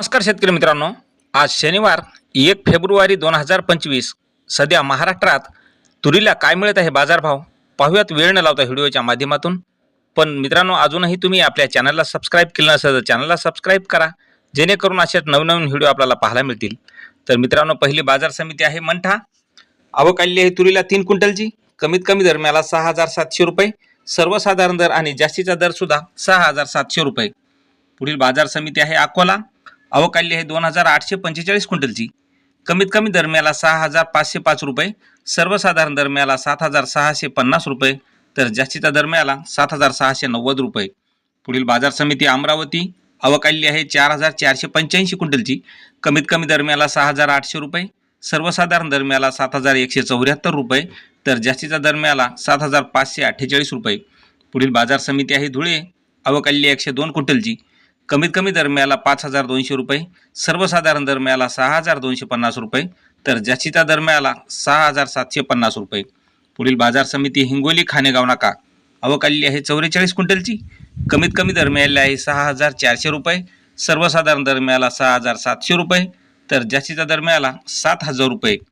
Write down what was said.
नमस्कार शेतकरी मित्रांनो. आज शनिवार एक फेब्रुवारी दोन हजार पंचवीस. सध्या महाराष्ट्रात तुरीला काय मिळत आहे बाजारभाव? पाहूयात वेळ न लावता व्हिडिओच्या माध्यमातून. पण मित्रांनो अजूनही तुम्ही आपल्या चॅनलला सबस्क्राईब केलं नसेल तर चॅनलला सबस्क्राईब करा. जेणेकरून असेच नवनवीन व्हिडिओ आपल्याला पाहायला मिळतील. तर मित्रांनो पहिली बाजार समिती आहे मंठा. आवक आलेली आहे तुरीला तीन क्विंटलची. कमीत कमी दरम्याला सहा हजार सातशे रुपये. सर्वसाधारण दर आणि जास्तीचा दरसुद्धा सहा हजार सातशे रुपये. पुढील बाजार समिती आहे अकोला. आवक आहे दोन हजार आठशे पंचेचाळीस क्विंटलची. कमीत कमी दरम्याला सहा हजार पाचशे पाच रुपये सर्वसाधारण दरम्याला सात हजार सहाशे पन्नास रुपये तर जास्तीचा दरम्याला सात हजार सहाशे नव्वद रुपये. पुढील बाजार समिती अमरावती आवक आलेली आहे चार हजार चारशे पंच्याऐंशी क्विंटलची. कमीत कमी दरम्याला सहा हजार आठशे रुपये सर्वसाधारण दरम्याला सात हजार एकशे चौऱ्याहत्तर रुपये तर जास्तीचा दरम्याला सात हजार पाचशे अठ्ठेचाळीस रुपये. पुढील बाजार समिती आहे धुळे आवक आलेली एकशे दोन क्विंटलची. कमीत कमी दरम्याला पाच हजार दोनशे रुपये सर्वसाधारण दरम्याला सहा हजार दोनशे पन्नास रुपये तर जास्तीचा दरम्याला सहा हजार सातशे पन्नास रुपये. पुढील बाजार समिती हिंगोली खानेगाव नाका. अवकाली आहे चौवेचाळीस क्विंटलची. कमीत कमी दरम्याला आहे सहा हजार चारशे रुपये सर्वसाधारण दरम्याला सहा हजार सातशे रुपये तर जास्तीचा दरम्याला सात हजार रुपये.